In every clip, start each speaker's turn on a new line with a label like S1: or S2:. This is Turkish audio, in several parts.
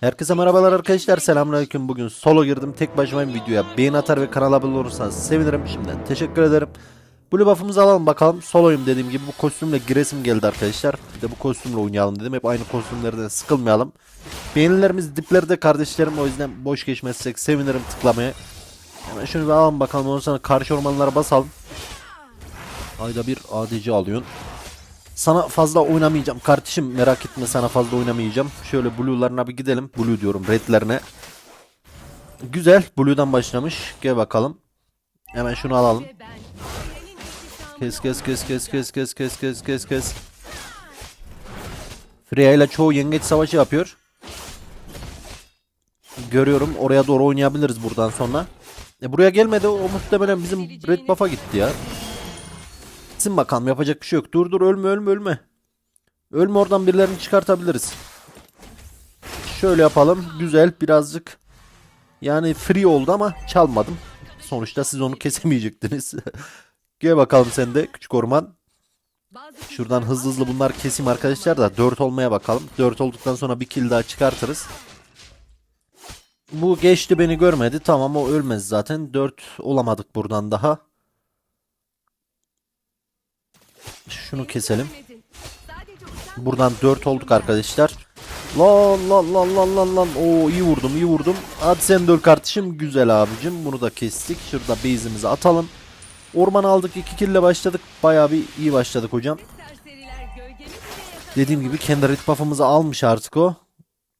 S1: Herkese merhabalar arkadaşlar. Selamünaleyküm. Bugün solo girdim. Tek başımayım videoya. Beğen atar ve kanala abone olursanız sevinirim. Şimdiden teşekkür ederim. Blue buff'ımızı alalım bakalım. Soloyum dediğim gibi bu kostümle giresim geldi arkadaşlar. Bir de bu kostümle oynayalım dedim. Hep aynı kostümlerden sıkılmayalım. Beğenilerimiz diplerde kardeşlerim. O yüzden boş geçmezsek sevinirim tıklamaya. Hemen şunu bir alalım bakalım. Ondan sonra karşı ormanlara basalım. Ayda bir ADC alıyorsun sana fazla oynamayacağım kardeşim merak etme sana fazla oynamayacağım. Şöyle blue'larına bir gidelim. Blue diyorum red'lerine. Güzel blue'dan başlamış. Gel bakalım. Hemen şunu alalım. Kes kes kes kes kes kes kes kes kes kes. Freya ile çoğu yengeç savaşı yapıyor. Görüyorum oraya doğru oynayabiliriz buradan sonra. E buraya gelmedi o muhtemelen bizim red buff'a gitti ya. Gitsin bakalım yapacak bir şey yok. Dur dur ölme ölme ölme. Ölme oradan birilerini çıkartabiliriz. Şöyle yapalım. Güzel birazcık. Yani free oldu ama çalmadım. Sonuçta siz onu kesemeyecektiniz. Gel bakalım sen de küçük orman. Şuradan hızlı hızlı bunlar keseyim arkadaşlar da 4 olmaya bakalım. 4 olduktan sonra bir kill daha çıkartırız. Bu geçti beni görmedi. Tamam o ölmez zaten. 4 olamadık buradan daha. Şunu keselim. Buradan 4 olduk arkadaşlar. Lan lan lan lan lan lan. Oo iyi vurdum iyi vurdum. Hadi sen de öl kardeşim. Güzel abicim. Bunu da kestik. Şurada base'imizi atalım. Orman aldık. 2 kill ile başladık. Bayağı bir iyi başladık hocam. Dediğim gibi kendi red buff'ımızı almış artık o.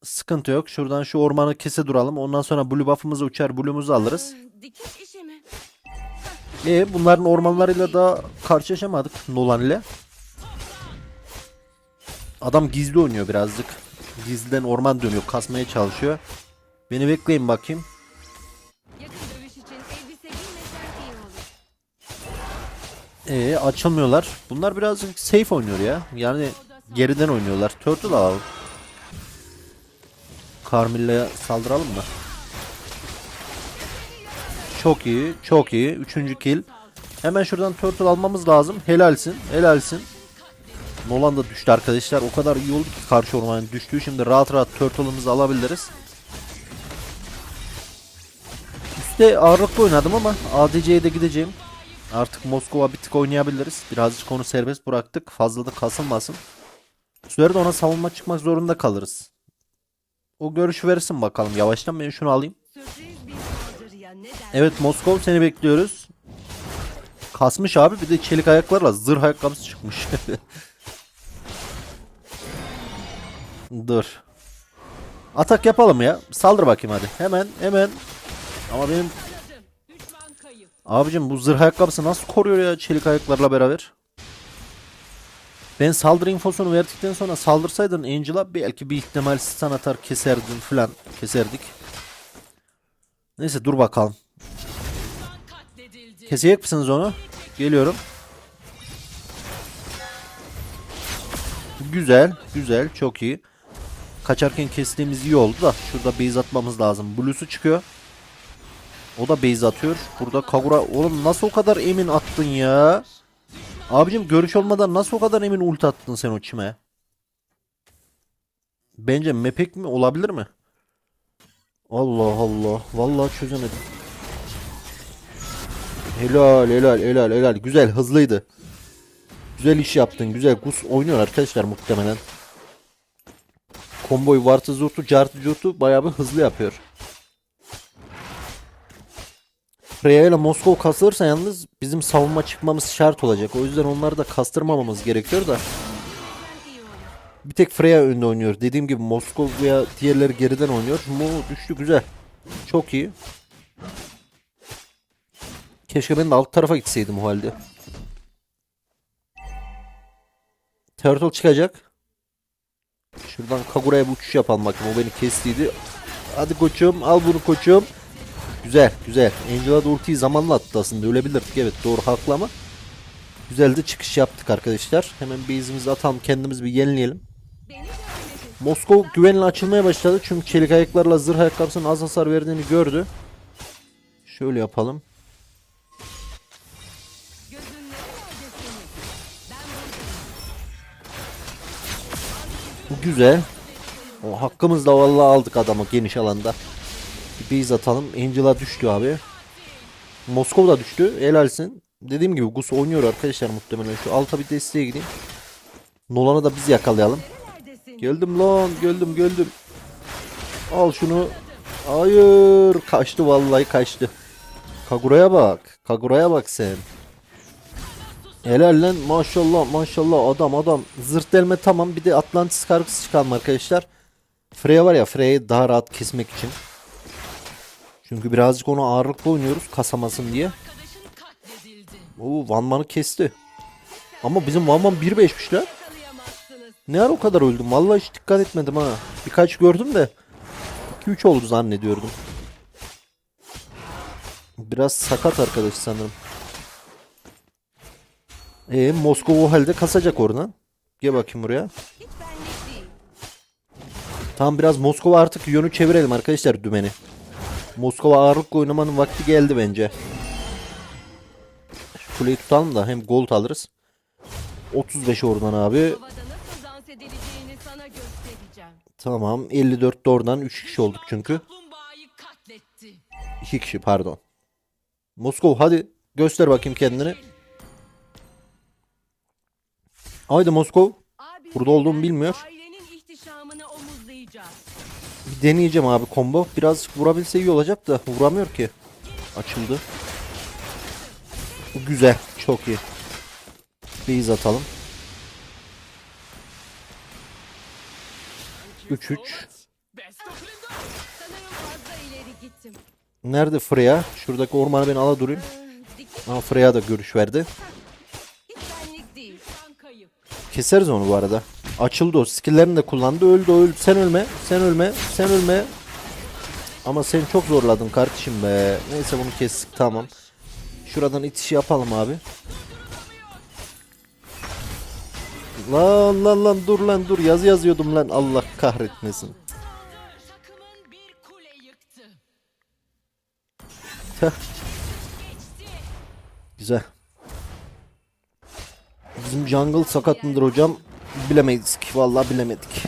S1: Sıkıntı yok. Şuradan şu ormanı kese duralım. Ondan sonra blue buff'ımızı uçar. Blue'umuzu alırız. E bunların ormanlarıyla da karşılaşamadık Nolan ile. Adam gizli oynuyor birazcık. Gizliden orman dönüyor, kasmaya çalışıyor. Beni bekleyin bakayım.
S2: Yakın dövüş için elbise giymesen iyi olur.
S1: E açılmıyorlar. Bunlar birazcık safe oynuyor ya. Yani geriden oynuyorlar. Turtle alalım. Carmilla'ya saldıralım mı? Çok iyi, çok iyi. Üçüncü kill. Hemen şuradan turtle almamız lazım. Helalsin, helalsin. Nolan da düştü arkadaşlar. O kadar iyi oldu ki karşı ormanın düştüğü. Şimdi rahat rahat turtle'ımızı alabiliriz. Üste ağırlıklı oynadım ama ADC'ye de gideceğim. Artık Moskova bir tık oynayabiliriz. Birazcık onu serbest bıraktık. Fazla da kasılmasın. Bu ona savunma çıkmak zorunda kalırız. O görüşü verirsin bakalım. Yavaştan ben şunu alayım. Evet Moskov seni bekliyoruz. Kasmış abi bir de çelik ayaklarla zırh ayakkabısı çıkmış. Dur. Atak yapalım ya. Saldır bakayım hadi. Hemen hemen. Ama benim. Abicim bu zırh ayakkabısı nasıl koruyor ya çelik ayaklarla beraber? Ben saldırı infosunu verdikten sonra saldırsaydın Angel'a belki bir ihtimal stun atar keserdin filan keserdik. Neyse dur bakalım. Kesecek misiniz onu? Geliyorum. Güzel, güzel, çok iyi. Kaçarken kestiğimiz iyi oldu da şurada base atmamız lazım. Blue'su çıkıyor. O da base atıyor. Burada Kagura oğlum nasıl o kadar emin attın ya? Abicim görüş olmadan nasıl o kadar emin ult attın sen o çime? Bence mepek mi olabilir mi? Allah Allah. Vallahi çözemedim. Helal helal helal helal. Güzel hızlıydı. Güzel iş yaptın. Güzel. Gus oynuyor arkadaşlar muhtemelen. Komboyu vartı zurtu cartı curtu bayağı bir hızlı yapıyor. Freya ile Moskov kasılırsa yalnız bizim savunma çıkmamız şart olacak. O yüzden onları da kastırmamamız gerekiyor da. Bir tek Freya önde oynuyor. Dediğim gibi Moskov veya diğerleri geriden oynuyor. Mu düştü güzel. Çok iyi. Keşke ben de alt tarafa gitseydim o halde. Turtle çıkacak. Şuradan Kagura'ya bir uçuş yapalım bakayım. O beni kestiydi. Hadi koçum al bunu koçum. Güzel güzel. Angela da ultiyi zamanla attı aslında. Ölebilirdik evet doğru haklı ama. Güzel de çıkış yaptık arkadaşlar. Hemen base'imizi atalım kendimiz bir yenileyelim. Moskov güvenle açılmaya başladı. Çünkü çelik ayaklarla zırh ayakkabısının az hasar verdiğini gördü. Şöyle yapalım.
S2: Buradayım.
S1: Güzel. O hakkımızda vallahi aldık adamı geniş alanda. Bir base atalım. Angela düştü abi. Moskova da düştü. Helalsin. Dediğim gibi Gus oynuyor arkadaşlar muhtemelen. Şu alta bir desteğe gideyim. Nolan'ı da biz yakalayalım. Geldim lan. Geldim geldim. Al şunu. Hayır. Kaçtı vallahi kaçtı. Kagura'ya bak. Kagura'ya bak sen. Helal lan maşallah maşallah adam adam. Zırt delme tamam bir de Atlantis kargısı çıkalım arkadaşlar. Freya var ya Freya'yı daha rahat kesmek için. Çünkü birazcık onu ağırlıklı oynuyoruz kasamasın diye. Oo Van Man'ı kesti. Ama bizim Van Man 1.5'miş lan. Ne ara o kadar öldüm? Vallahi hiç dikkat etmedim ha. Birkaç gördüm de 2-3 oldu zannediyordum. Biraz sakat arkadaş sanırım. E Moskova o halde kasacak oradan. Gel bakayım buraya. Tamam biraz Moskova artık yönü çevirelim arkadaşlar dümeni. Moskova ağırlık oynamanın vakti geldi bence. Şu kuleyi tutalım da hem gold alırız. 35 oradan abi.
S2: Edileceğini sana göstereceğim.
S1: Tamam 54 de oradan 3 kişi olduk çünkü.
S2: Kaplumbağayı katletti.
S1: 2 kişi pardon. Moskova hadi göster bakayım kendini. Haydi Moskov. Burada olduğumu bilmiyor. Bir deneyeceğim abi combo. Biraz vurabilse iyi olacak da vuramıyor ki. Açıldı. Güzel. Çok iyi. Base atalım. 3-3.
S2: Sanırım fazla ileri gittim.
S1: Nerede Freya? Şuradaki ormanı ben ala durayım. Aa Freya da görüş verdi. Keseriz onu bu arada. Açıldı o. Skill'lerini de kullandı. Öldü öldü. Sen ölme. Sen ölme. Sen ölme. Ama sen çok zorladın kardeşim be. Neyse bunu kestik tamam. Şuradan itiş yapalım abi. Lan lan lan dur lan dur yazı yazıyordum lan Allah kahretmesin. Güzel. Bizim jungle sakat mıdır hocam? Bilemeyiz ki vallahi bilemedik.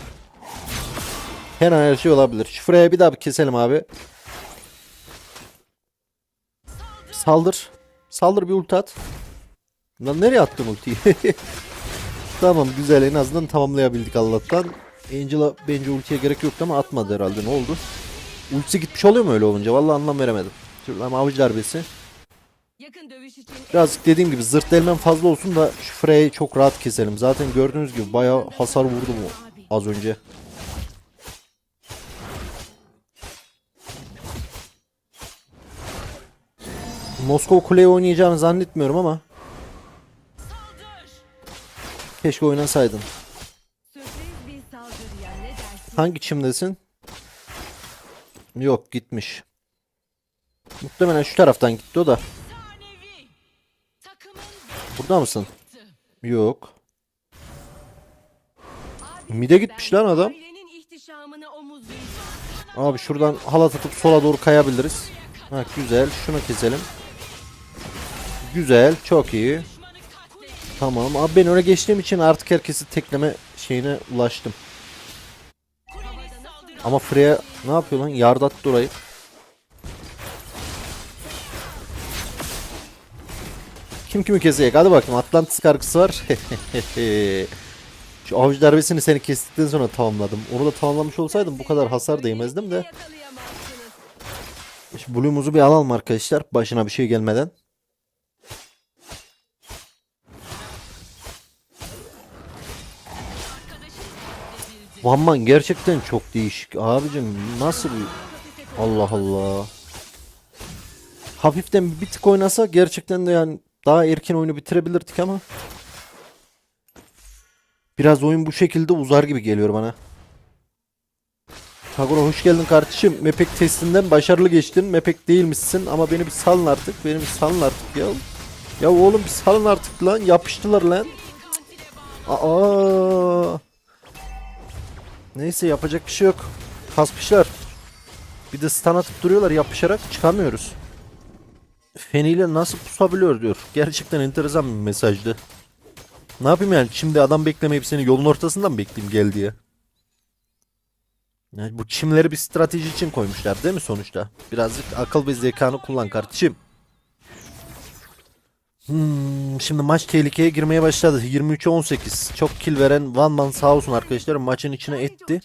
S1: Her an her şey olabilir. Şu Freya bir daha bir keselim abi. Saldır. Saldır bir ulti at. Lan nereye attın ultiyi? tamam güzel en azından tamamlayabildik Allah'tan. Angela bence ultiye gerek yoktu ama atmadı herhalde ne oldu? Ultisi gitmiş oluyor mu öyle olunca? Vallahi anlam veremedim. Şuradan avuç darbesi.
S2: Yakın dövüş için
S1: Birazcık dediğim gibi zırt delmem fazla olsun da şu Freya'yı çok rahat keselim. Zaten gördüğünüz gibi bayağı hasar vurdu bu az önce. Moskova kuleyi oynayacağını zannetmiyorum ama keşke oynasaydın. Hangi çimdesin? Yok gitmiş. Muhtemelen şu taraftan gitti o da. Burada mısın? Yok. Mide gitmiş lan adam. Abi şuradan halat atıp sola doğru kayabiliriz. Ha güzel. Şunu keselim. Güzel. Çok iyi. Tamam. Abi ben öne geçtiğim için artık herkesi tekleme şeyine ulaştım. Ama Freya ne yapıyor lan? Yardattı orayı. Kim kimi kesecek? Hadi bakalım. Atlantis kargısı var. Şu avuç darbesini seni kestikten sonra tamamladım. Onu da tamamlamış olsaydım bu kadar hasar değmezdim de. Şu Blue'umuzu bir alalım arkadaşlar. Başına bir şey gelmeden. Vanman gerçekten çok değişik. Abicim nasıl bir... Allah Allah. Hafiften bir tık oynasa gerçekten de yani daha erken oyunu bitirebilirdik ama. Biraz oyun bu şekilde uzar gibi geliyor bana. Kagura hoş geldin kardeşim. Mepek testinden başarılı geçtin. Mepek değilmişsin ama beni bir salın artık. Beni bir salın artık ya. Ya oğlum bir salın artık lan. Yapıştılar lan. Aa. Neyse yapacak bir şey yok. Kasmışlar. Bir de stun atıp duruyorlar yapışarak çıkamıyoruz. Feniyle nasıl pusabiliyor diyor. Gerçekten enteresan bir mesajdı. Ne yapayım yani şimdi adam beklemeyip seni yolun ortasından mı bekleyeyim gel diye. Yani bu çimleri bir strateji için koymuşlar değil mi sonuçta? Birazcık akıl ve zekanı kullan kardeşim. Hmm, şimdi maç tehlikeye girmeye başladı. 23'e 18. Çok kill veren Van Man sağ olsun arkadaşlar maçın içine etti.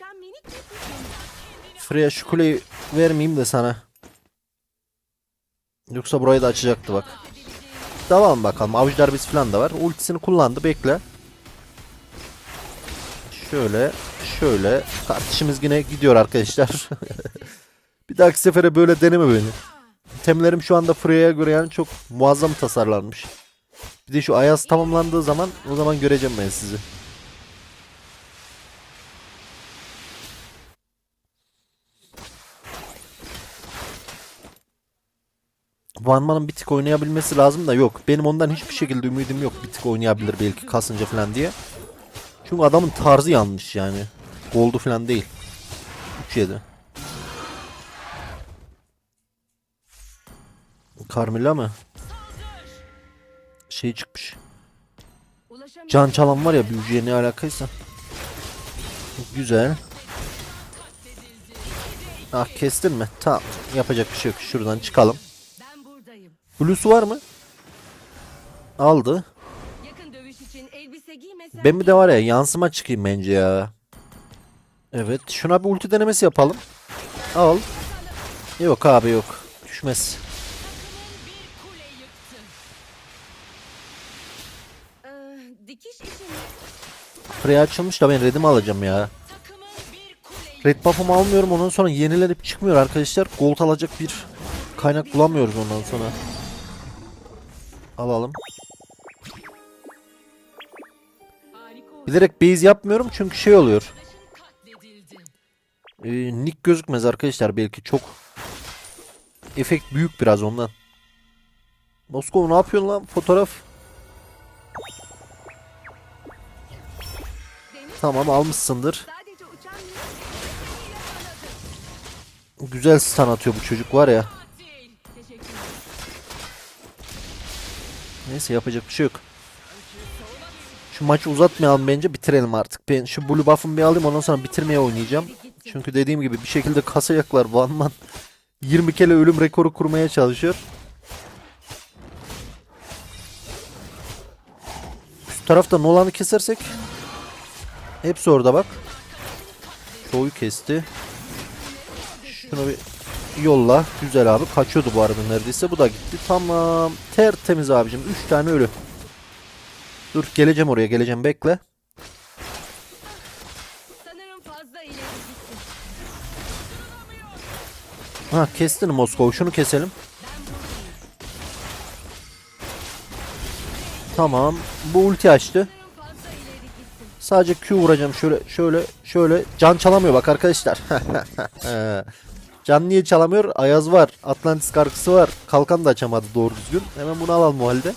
S1: Freya şu kuleyi vermeyeyim de sana. Yoksa burayı da açacaktı bak. Devam bakalım. Avuç darbesi falan da var. Ultisini kullandı. Bekle. Şöyle. Şöyle. Kardeşimiz yine gidiyor arkadaşlar. bir dahaki sefere böyle deneme beni. Temlerim şu anda Freya'ya göre yani çok muazzam tasarlanmış. Bir de şu Ayaz tamamlandığı zaman o zaman göreceğim ben sizi. Van Man'ın bir tık oynayabilmesi lazım da yok. Benim ondan hiçbir şekilde ümidim yok. Bir tık oynayabilir belki kasınca falan diye. Çünkü adamın tarzı yanlış yani. Gold'u falan değil. 3-7. Carmilla mı? Şey çıkmış. Can çalan var ya büyücüye ne alakaysa. Güzel. Ah kestin mi? Tamam. Yapacak bir şey yok. Şuradan çıkalım. Blue'su var mı? Aldı. Ben bir de var ya yansıma çıkayım bence ya. Evet. Şuna bir ulti denemesi yapalım. Al. Yok abi yok. Düşmez. Freya açılmış da ben redimi alacağım ya. Red buff'ımı almıyorum ondan sonra yenilenip çıkmıyor arkadaşlar. Gold alacak bir kaynak bulamıyoruz ondan sonra. Alalım. Bilerek base yapmıyorum çünkü şey oluyor. Ee, nick gözükmez arkadaşlar belki çok efekt büyük biraz ondan. Moskova ne yapıyorsun lan fotoğraf? Tamam almışsındır. Güzel stun atıyor bu çocuk var ya. Neyse yapacak bir şey yok. Şu maçı uzatmayalım bence bitirelim artık. Ben şu blue buff'ımı bir alayım ondan sonra bitirmeye oynayacağım. Çünkü dediğim gibi bir şekilde kasayaklar Van Man 20 kere ölüm rekoru kurmaya çalışıyor. Üst tarafta Nolan'ı kesersek hepsi orada bak. Çoğu kesti. Şunu bir yolla. Güzel abi. Kaçıyordu bu arada neredeyse. Bu da gitti. Tamam. Tertemiz abicim. 3 tane ölü. Dur geleceğim oraya geleceğim bekle. Ha kestin Moskova. Şunu keselim. Tamam. Bu ulti açtı. Sadece Q vuracağım. Şöyle şöyle şöyle. Can çalamıyor bak arkadaşlar. Can niye çalamıyor? Ayaz var. Atlantis kargısı var. Kalkan da açamadı doğru düzgün. Hemen bunu alalım o halde.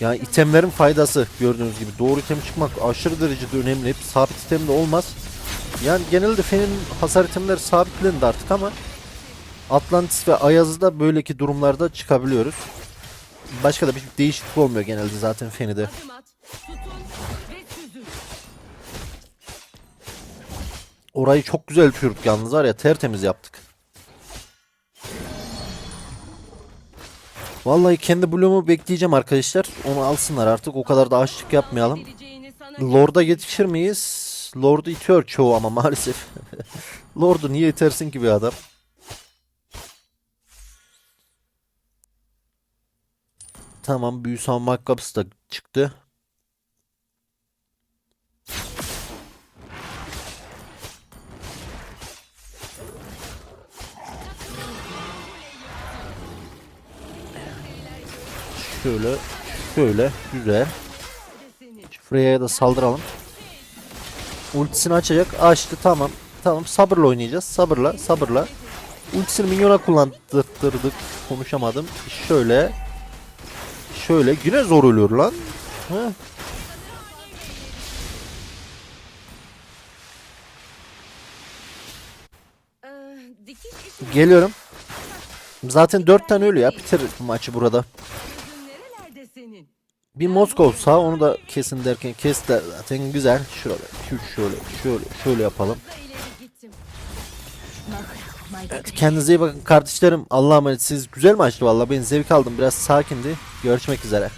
S1: Yani itemlerin faydası gördüğünüz gibi. Doğru item çıkmak aşırı derecede önemli. Hep sabit item de olmaz. Yani genelde Fen'in hasar itemleri sabitlendi artık ama Atlantis ve Ayaz'da böyleki durumlarda çıkabiliyoruz. Başka da bir değişiklik olmuyor genelde zaten
S2: süzün.
S1: Orayı çok güzel çürüttük yalnız var ya tertemiz yaptık. Vallahi kendi bloğumu bekleyeceğim arkadaşlar. Onu alsınlar artık. O kadar da açlık yapmayalım. Lord'a yetişir miyiz? Lord'u itiyor çoğu ama maalesef. Lord'u niye itersin ki bir adam? Tamam büyü savunma kapısı da çıktı. Şöyle, şöyle, güzel. Freya'ya da saldıralım. Ultisini açacak. Açtı tamam. Tamam sabırla oynayacağız. Sabırla sabırla. Ultisini minyona kullandırdık. Konuşamadım. Şöyle. Şöyle. Yine zor ölüyor lan. Geliyorum. Zaten 4 tane ölü ya. Bitir maçı burada. Bir Moskov sağ onu da kesin derken kestiler zaten güzel. Şurada şu şöyle şöyle şöyle yapalım. Evet, kendinize iyi bakın kardeşlerim. Allah'a emanet siz güzel maçtı valla ben zevk aldım biraz sakindi. Görüşmek üzere.